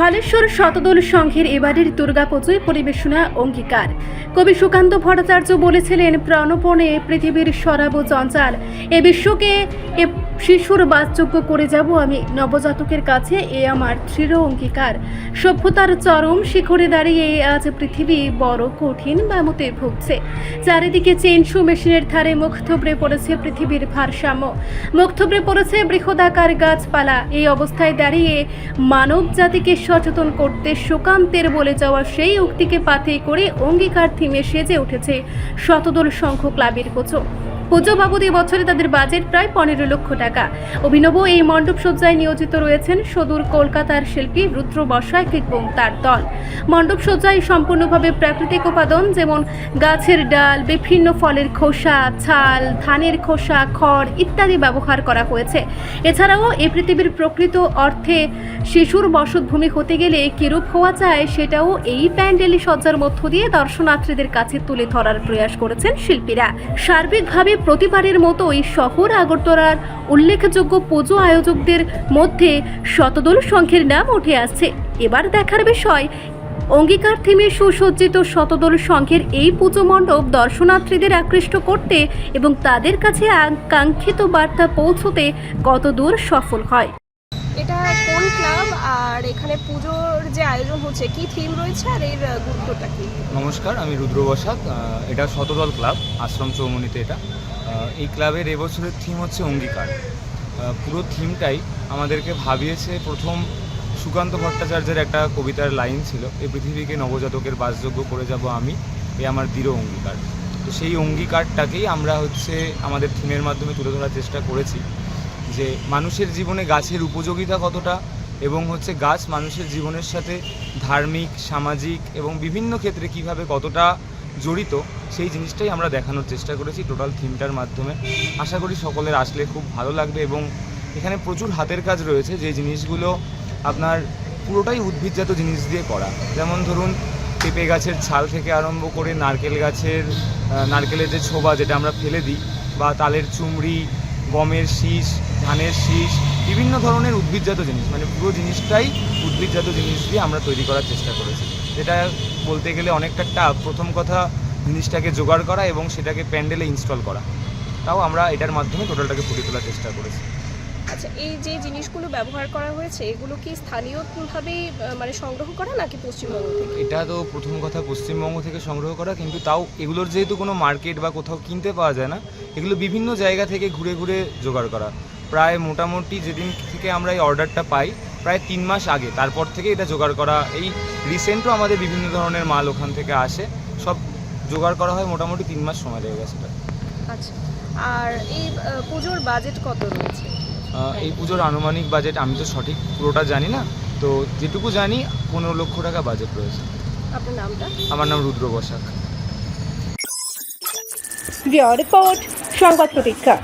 ধলেশ্বর শতদল সংঘের এবারের দুর্গাপুজোয় পরিবেশনা অঙ্গীকার। কবি সুকান্ত ভট্টাচার্য বলেছিলেন, প্রাণপণে পৃথিবীর সরাব চঞ্চাল। এ বিশ্বকে শিশুর বাসযোগ্য করে যাব আমি নবজাতকের কাছে, এ আমার দৃঢ় অঙ্গীকার। সভ্যতার চরম শিখরে দাঁড়িয়ে আজ পৃথিবী বড় কঠিন ব্যামতে ভুগছে। চারিদিকে চেনসু মেশিনের ধারে মুখ থুবড়ে পড়েছে পৃথিবীর ভারসাম্য। মুখ থুবড়ে পড়েছে বৃহদাকার গাছপালা। এই অবস্থায় দাঁড়িয়ে মানব জাতিকে সচেতন করতে সুকান্তের বলে যাওয়া সেই উক্তিকে পাথে করে অঙ্গীকার থিমে সেজে উঠেছে শতদল সংখ্য ক্লাবের পুজো পুজো বাবদ বছরে তাদের বাজেট প্রায় পনেরো লক্ষ টাকা। অভিনব এই মণ্ডপ সজ্জায় নিয়োজিত রয়েছেন সদূর কলকাতার শিল্পী রুদ্র বসাক এবং তার দল। মণ্ডপ সজ্জায় সম্পূর্ণভাবে প্রাকৃতিক উপাদান যেমন গাছের ডাল, বিভিন্ন ফলের খোসা, ছাল, ধানের খোসা, খড় ইত্যাদি ব্যবহার করা হয়েছে। এছাড়াও এ পৃথিবীর প্রকৃত অর্থে শিশুর বসতভূমি হতে গেলে কিরূপ হওয়া যায় সেটাও এই প্যান্ডেলি সজ্জার মধ্য দিয়ে দর্শনার্থীদের কাছে তুলে ধরার প্রয়াস করেছেন শিল্পীরা। সার্বিকভাবে প্রতিবারের মতোই শহর আগরতলার উল্লেখযোগ্য পুজো আয়োজকদের মধ্যে শতদল সংঘের নাম উঠে আসছে। এবার দেখার বিষয়, অঙ্গীকার থিমে সুসজ্জিত শতদল সংঘের এই পুজো মণ্ডপ দর্শনার্থীদের আকৃষ্ট করতে এবং তাদের কাছে আকাঙ্ক্ষিত বার্তা পৌঁছতে কতদূর সফল হয়? এটা ক্লাব আর এখানে পুজোর যে আয়োজন হচ্ছে, কি থিম রয়েছে আর এর গুরুত্বটা কি? নমস্কার, আমি রুদ্র বসাক এটা শতদল ক্লাব, আশ্রম চৌমনিতে এটা। এই ক্লাবের এবছরের থিম হচ্ছে অঙ্গীকার। পুরো থিমটাই আমাদেরকে ভাবিয়েছে প্রথম সুকান্ত ভট্টাচার্যের একটা কবিতার লাইন ছিল এই পৃথিবীকে নবজাতকের বাসযোগ্য করে যাব আমি, এ আমার দৃঢ় অঙ্গীকার। তো সেই অঙ্গীকারটাকেই আমরা হচ্ছে আমাদের থিমের মাধ্যমে তুলে ধরার চেষ্টা করেছি, যে মানুষের জীবনে গাছের উপযোগিতা কতটা এবং হচ্ছে গাছ মানুষের জীবনের সাথে ধার্মিক, সামাজিক এবং বিভিন্ন ক্ষেত্রে কীভাবে কতটা জড়িত, সেই জিনিসটাই আমরা দেখানোর চেষ্টা করেছি টোটাল থিমটার মাধ্যমে। আশা করি সকলের আসলে খুব ভালো লাগবে এবং এখানে প্রচুর হাতের কাজ রয়েছে যে জিনিসগুলো আপনার পুরোটাই উদ্ভিদজাত জিনিস দিয়ে করা। যেমন ধরুন, পেঁপে গাছের ছাল থেকে আরম্ভ করে নারকেল গাছের নারকেলের যে ছোবা যেটা আমরা ফেলে দিই বা তালের চুমড়ি, গমের শীষ, ধানের শীষ বিভিন্ন ধরনের উদ্ভিদজাত জিনিস মানে পুরো জিনিসটাই উদ্ভিদজাত জিনিস দিয়ে আমরা তৈরি করার চেষ্টা করেছি। যেটা বলতে গেলে অনেকটা টাফ প্রথম কথা জিনিসটাকে জোগাড় করা এবং সেটাকে প্যান্ডেলে ইনস্টল করা। তাও আমরা এটার মাধ্যমে টোটালটাকে ফুটিয়ে তোলার চেষ্টা করেছি। আচ্ছা এই যে জিনিসগুলো ব্যবহার করা হয়েছে এগুলো কি স্থানীয়ভাবেই আহ, মানে সংগ্রহ করা নাকি পশ্চিমবঙ্গ থেকে? এটা তো প্রথম কথা পশ্চিমবঙ্গ থেকে সংগ্রহ করা কিন্তু তাও এগুলোর যেহেতু কোনো মার্কেট বা কোথাও কিনতে পাওয়া যায় না এগুলো বিভিন্ন জায়গা থেকে ঘুরে ঘুরে জোগাড় করা। প্রায় মোটামুটি যেদিন থেকে আমরা এই অর্ডারটা পাই প্রায় তিন মাস আগে। তারপর থেকে এটা জোগাড় করা এই রিসেন্টও আমাদের বিভিন্ন ধরনের মাল ওখান থেকে আসে। সব জোগাড় করা হয় মোটামুটি তিন মাস সময় লেগে গেছে আচ্ছা আর এই পুজোর বাজেট কত রয়েছে? এই পুজোর আনুমানিক বাজেট আমি তো সঠিক পুরোটা জানি না। তো যেটুকু জানি পনেরো লক্ষ টাকা বাজেট রয়েছে। আপনার নামটা? আমার নাম রুদ্র বসাক। রিপোর্ট সংবাদ প্রতীক্ষা।